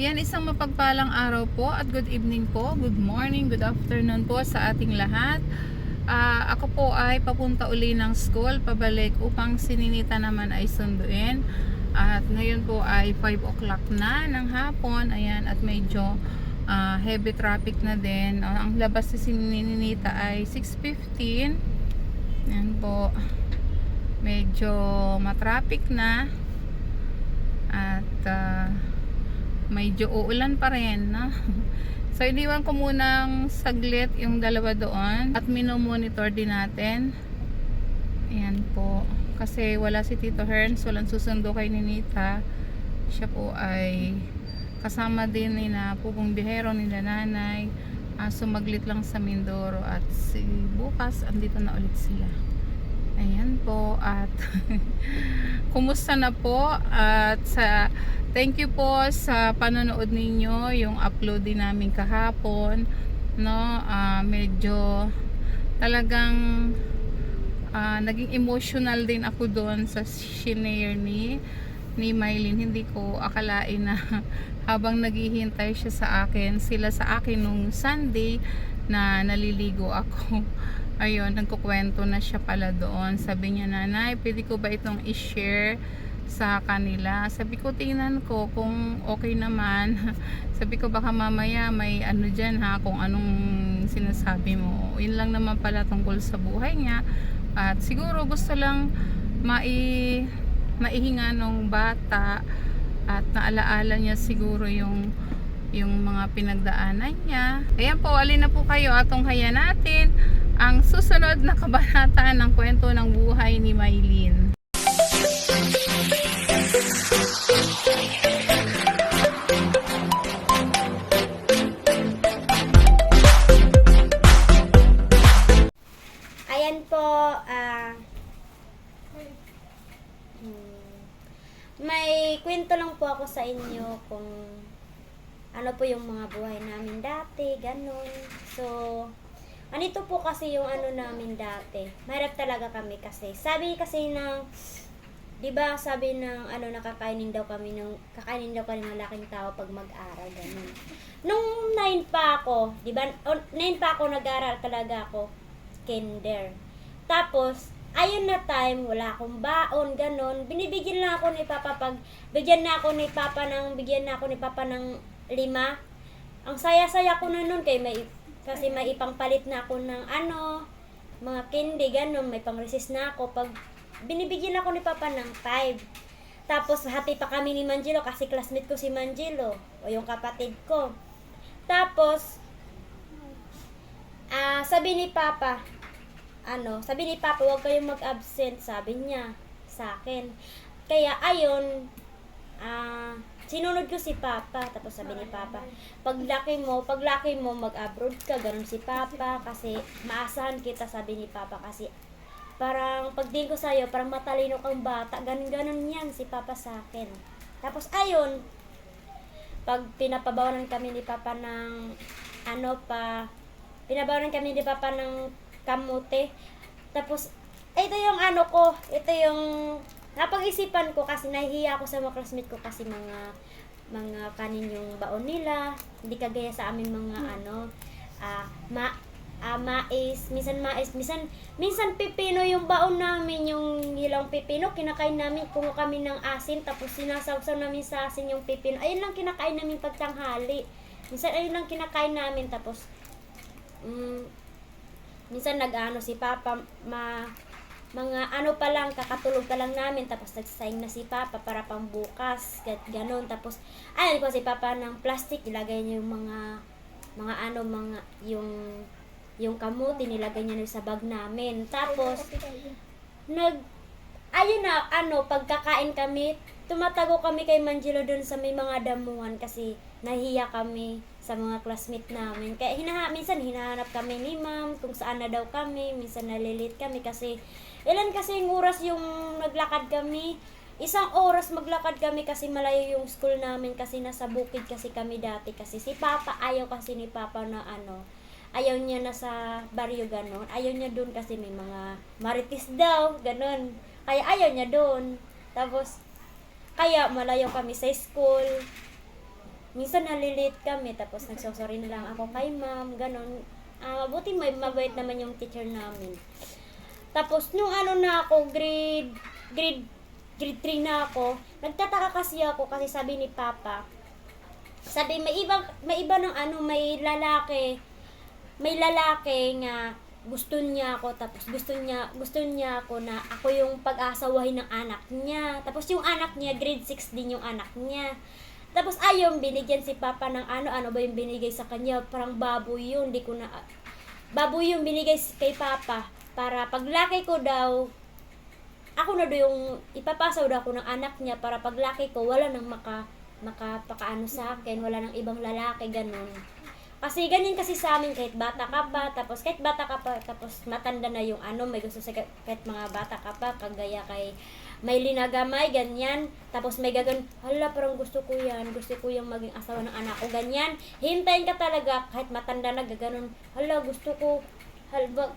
Yan isang mapagpalang araw po at good evening po, good morning, good afternoon po sa ating lahat. Ah, ako po ay papunta uli ng school, pabalik upang sininita naman ay sunduin. At ngayon po ay 5 o'clock na ng hapon, ayan, at medyo ah, heavy traffic na din. Ah, ang labas si sininita ay 6.15. Ayan po, medyo matraffic na. At ah, medyo uulan pa rin, no? So, iniwan ko munang saglit yung dalawa doon at minomonitor din natin. Ayan po. Kasi wala si Tito Herns, walang susundo kay Ninita. Siya po ay kasama din ni na Pugong Bihero, ni nanay. Uh, sumaglit lang sa Mindoro at si bukas andito na ulit sila. Ayan po at kumusta na po? At sa thank you po sa panonood ninyo yung upload din namin kahapon no? Ah, medyo talagang ah, naging emotional din ako doon sa shinare ni ni Mylene. Hindi ko akalain na habang naghihintay siya sa akin sila sa akin nung Sunday na naliligo ako ayun nagkukwento na siya pala doon. Sabi niya nanay pwede ko ba itong i-share sa kanila? Sabi ko tingnan ko kung okay naman. Sabi ko baka mamaya may ano dyan ha kung anong sinasabi mo. Yun lang naman pala tungkol sa buhay niya. At siguro gusto lang mai maihinga nung bata at naalaala niya siguro yung yung mga pinagdaanan niya. Ayan po, alin na po kayo atong haya natin ang susunod na kabanata ng kwento ng buhay ni Maylene. Ayan po, ah... hmm, may kwento lang po ako sa inyo kung ano po yung mga buhay namin dati, ganun. So, anito po kasi yung ano namin dati. Mahirap talaga kami kasi. Sabi kasi ng, di ba sabi ng ano nakakainin daw kami ng, kakainin daw kami ng malaking tao pag mag-aral, ganun. Nung 9 pa ako, di ba, 9 pa ako nag-aral talaga ako, kinder. Tapos, ayun na time, wala akong baon, ganon. Binibigyan lang ako ni Papa pag, bigyan na ako ni Papa ng, bigyan na ako ni Papa ng lima. Ang saya-saya ko na nun, kay may, kasi may ipangpalit na ako ng ano, mga candy, ganon, may pang-resist na ako. Pag, binibigyan ako ni Papa ng 5. Tapos, hati pa kami ni Manjelo, kasi classmate ko si Manjelo, o yung kapatid ko. Tapos, ah, sabi ni Papa, ano, sabi ni Papa, huwag kayong mag-absent, sabi niya sa akin. Kaya, ayon, ah, sinunod ko si Papa, tapos sabi ni Papa, pag laki mo, pag laki mo, mag-abroad ka, ganun si Papa, kasi maasahan kita, sabi ni Papa, kasi parang pagtingin ko sa'yo, parang matalino kang bata, ganun-ganun yan si Papa sa akin. Tapos, ayon, pag pinapabawanan kami ni Papa ng, ano pa, pinabawanan kami ni Papa ng kamote. Tapos, ito yung ano ko, ito yung napag-isipan ko kasi nahihiya ako sa mga classmate ko kasi mga mga kanin yung baon nila. Hindi kagaya sa amin mga ano, ah, ma ah, mais, minsan mais, minsan minsan pipino yung baon namin, yung hilaw pipino, kinakain namin, kumuha kami ng asin, tapos sinasawsaw namin sa asin yung pipino. Ayun lang kinakain namin pagtanghali. Minsan ayun lang kinakain namin, tapos mm, minsan nag-ano si Papa, ma, mga ano pa lang, kakatulog pa lang namin, tapos nagsasayang na si Papa para pang bukas, ganun. Tapos, ayun po si Papa ng plastic, ilagay niya yung mga, mga ano, mga, yung, yung kamuti, nilagay niya sa bag namin. Tapos, nag, ayun na, ano, pagkakain kami, tumatago kami kay Manjelo doon sa may mga damuhan kasi nahiya kami sa mga classmate namin. Kaya hinaha, minsan hinahanap kami ni ma'am kung saan na daw kami, minsan nalilit kami kasi ilan kasi yung oras yung naglakad kami. Isang oras maglakad kami kasi malayo yung school namin kasi nasa bukid kasi kami dati kasi si Papa ayaw kasi ni Papa na ano ayaw niya na sa baryo ganon. Ayaw niya doon kasi may mga marites daw, ganon. Kaya ayaw niya doon. Tapos, kaya malayo kami sa school. Minsan nalilate kami, tapos nagsosorry na lang ako kay ma'am, ganun. Ah, buti may mabait naman yung teacher namin. Tapos, nung ano na ako, grade, grade, grade 3 na ako, nagtataka kasi ako kasi sabi ni Papa, sabi, may iba, may iba ng ano, may lalaki, may lalaki nga gusto niya ako tapos gusto niya gusto niya ako na ako yung pag-asawahin ng anak niya tapos yung anak niya grade 6 din yung anak niya tapos ayong binigyan si papa ng ano ano ba yung binigay sa kanya? Parang baboy yun di ko na baboy yung binigay kay papa para paglaki ko daw ako na daw yung ipapasaw daw ako ng anak niya para paglaki ko wala nang maka makapakaano sa akin wala nang ibang lalaki ganun. Kasi ganyan kasi sa amin kahit bata ka pa, tapos kahit bata ka pa, tapos matanda na yung ano, may gusto sa kahit mga bata ka pa, kagaya kay may linagamay, ganyan, tapos may gagan, hala parang gusto ko yan, gusto ko yung maging asawa ng anak ko, ganyan, hintayin ka talaga, kahit matanda na gaganon, hala gusto ko, halba,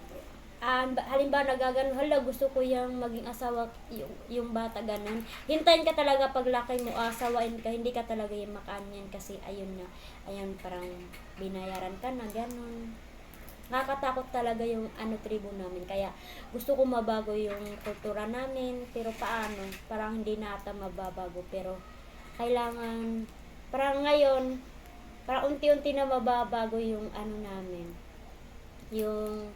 ah, halimbawa nagaganon, hala gusto ko yung maging asawa, yung, yung bata, ganon, hintayin ka talaga pag laki mo, asawain ka, hindi ka talaga yung makanyan, kasi ayun na, ayun parang binayaran ka na, ganon. Nakakatakot talaga yung ano tribo namin. Kaya gusto ko mabago yung kultura namin. Pero paano? Parang hindi na ata mababago. Pero kailangan, parang ngayon, parang unti-unti na mababago yung ano namin. Yung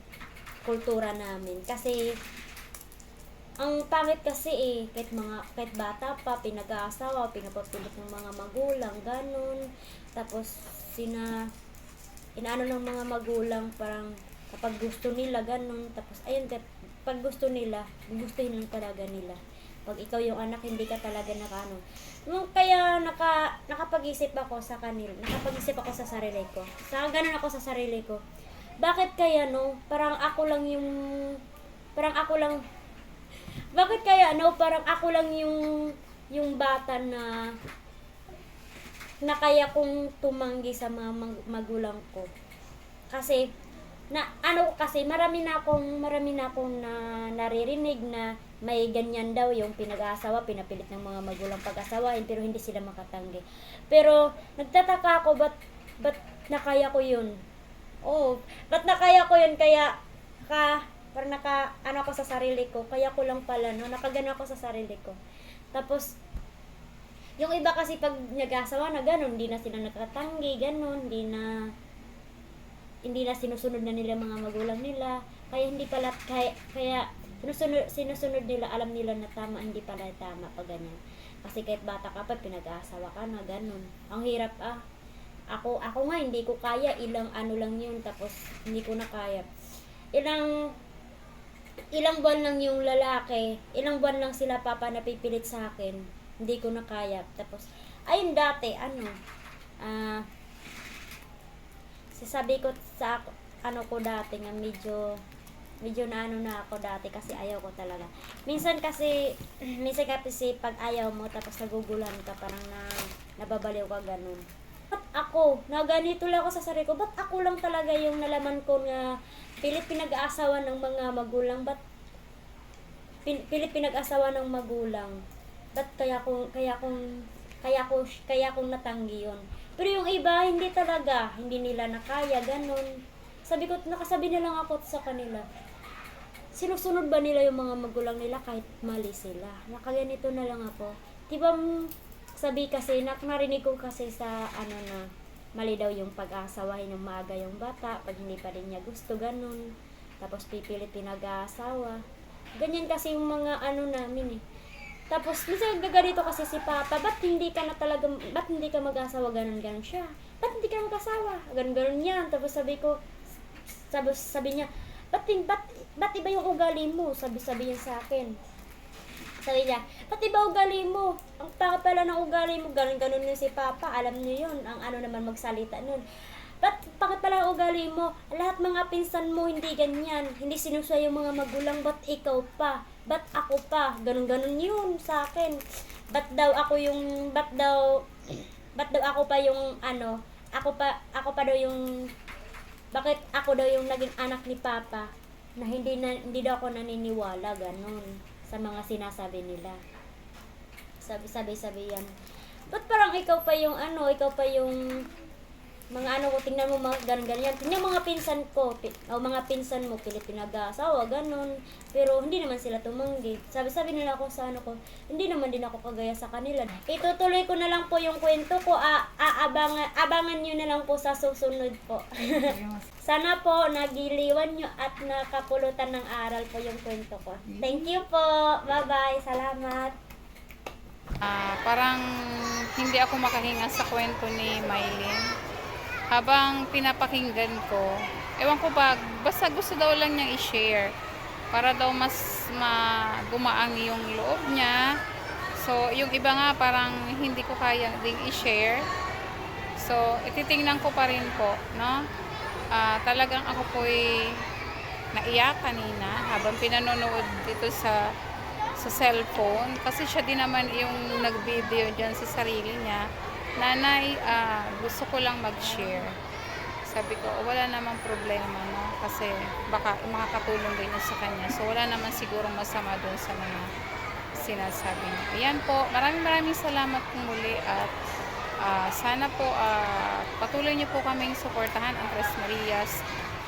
kultura namin. Kasi, ang pangit kasi eh, kahit mga, kahit bata pa, pinag-aasawa, pinapapilit ng mga magulang, ganun. Tapos, sina, inaano ng mga magulang, parang, kapag gusto nila, ganun. Tapos, ayun, pag gusto nila, gustuhin lang talaga nila. Pag ikaw yung anak, hindi ka talaga nakano. Nung kaya naka, nakapag-isip ako sa kanil, nakapag-isip ako sa sarili ko. Sa ganun ako sa sarili ko. Bakit kaya no, parang ako lang yung, parang ako lang, bakit kaya no, parang ako lang yung, yung bata na, na kaya kong tumanggi sa mga mag- magulang ko. Kasi, na ano kasi marami na akong marami na akong na naririnig na may ganyan daw yung pinag-aasawa, pinapilit ng mga magulang pag-asawain pero hindi sila makatanggi. Pero nagtataka ako ba't ba't nakaya ko yun? Oo, ba't nakaya ko yun kaya ka parang naka ano ako sa sarili ko, kaya ko lang pala no, nakagano ako sa sarili ko. Tapos yung iba kasi pag nag-asawa na ganun, hindi na sila nakatanggi, ganun, hindi na hindi na sinusunod na nila mga magulang nila. Kaya hindi pala kaya, kaya sinusunod, sinusunod nila alam nila na tama hindi pala tama pag ganyan. Kasi kahit bata ka pa pinag-aasawa ka na ganun. Ang hirap ah. Ako ako nga hindi ko kaya ilang ano lang yun tapos hindi ko na kaya. Ilang ilang buwan lang yung lalaki ilang buwan lang sila papa napipilit sa akin hindi ko na kaya tapos ayun dati ano ah sasabi ko sa ako- ano ko dati nga medyo medyo na ano na ako dati kasi ayaw ko talaga. Minsan kasi minsan kasi pag ayaw mo tapos naguguluhan ka parang na nababaliw ka ganun. Ba't ako? Na ganito lang ako sa sarili ko. Ba't ako lang talaga yung nalaman ko na pilit pinag-aasawa ng mga magulang? Ba't pin, pilit pinag-asawa ng magulang? Ba't kaya kung kaya kung kaya ko kaya kong natanggi yun? Pero yung iba, hindi talaga. Hindi nila nakaya, ganun. Sabi ko, nakasabi na lang ako sa kanila. Sinusunod ba nila yung mga magulang nila kahit mali sila? Nakaganito na lang ako. Di ba, mm, sabi kasi, nak narinig ko kasi sa ano na, mali daw yung pag-aasawahin ng maaga yung bata, pag hindi pa rin niya gusto, ganun. Tapos pipilit pinag-aasawa. Ganyan kasi yung mga ano namin eh. Tapos, minsan gaganito kasi si Papa, ba't hindi ka na talaga, ba't hindi ka mag-asawa, ganun, ganun siya. Ba't hindi ka mag-asawa? Ganun, ganun yan. Tapos sabi ko, sabi, sabi niya, ba't, ba't, ba't iba yung ugali mo? Sabi, sabi niya sa akin. Sabi niya, ba't iba ugali mo? Ang pala ng ugali mo, ganun, ganun yun si Papa. Alam niyo yun, ang ano naman magsalita nun. Ba't bakit pala ugali mo? Lahat mga pinsan mo hindi ganyan. Hindi sinusay yung mga magulang. Ba't ikaw pa? Ba't ako pa? Ganun-ganun yun sa akin. Ba't daw ako yung... Ba't daw... Ba't daw ako pa yung ano... Ako pa... Ako pa daw yung... Bakit ako daw yung naging anak ni Papa? Na hindi na hindi daw ako naniniwala ganun sa mga sinasabi nila. Sabi sabi sabi yan. ba't parang ikaw pa yung ano, ikaw pa yung mga ano ko, tingnan mo mga ganun ganyan. Tingnan mga pinsan ko, pi, o mga pinsan mo, pilit pinag-asawa, ganun. Pero hindi naman sila tumanggi. Sabi-sabi nila ako sa ano ko, hindi naman din ako kagaya sa kanila. Itutuloy ko na lang po yung kwento ko, a, aabangan, abangan nyo na lang po sa susunod po. Sana po nagiliwan nyo at nakapulutan ng aral po yung kwento ko. Thank you po. Bye-bye. Salamat. Ah, parang hindi ako makahinga sa kwento ni Mylene. Habang pinapakinggan ko, ewan ko ba, basta gusto daw lang niyang i-share para daw mas ma gumaang yung loob niya. So, yung iba nga parang hindi ko kaya ding i-share. So, ititingnan ko pa rin po, no? Ah, talagang ako po'y naiyak kanina habang pinanonood dito sa sa cellphone kasi siya din naman yung nag-video dyan sa sarili niya nanay ah, gusto ko lang mag-share. Sabi ko "Oh, wala namang problema no? Kasi baka makakatulong din sa kanya. So wala naman sigurong masama doon sa mga sinasabi niya. Ayan po. Maraming maraming salamat muli at ah, sana po ah, patuloy niyo po kaming suportahan ang Tres Marias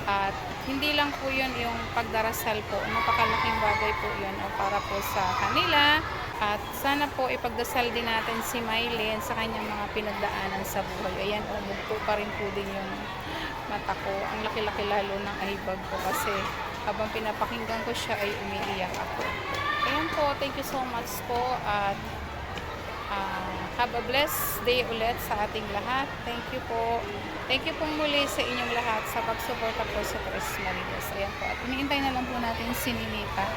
at hindi lang po yun yung pagdarasal po. Napakalaking bagay po yun o para po sa kanila. At sana po ipagdasal din natin si Mylene sa kanyang mga pinagdaanan sa buhay. Ayan, umugpo pa rin po din yung mata ko. Ang laki-laki lalo ng eyebag ko kasi habang pinapakinggan ko siya ay umiiyak ako. Ayan po, thank you so much po at Ah, have a blessed day ulit sa ating lahat. Thank you po. Thank you pong muli sa inyong lahat sa pagsuporta po sa Tres Marias. Ayan po. At iniintay na lang po natin si Ninita.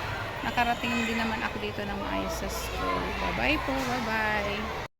Nakarating din naman ako dito ng maayos sa school. Bye-bye po. Bye-bye.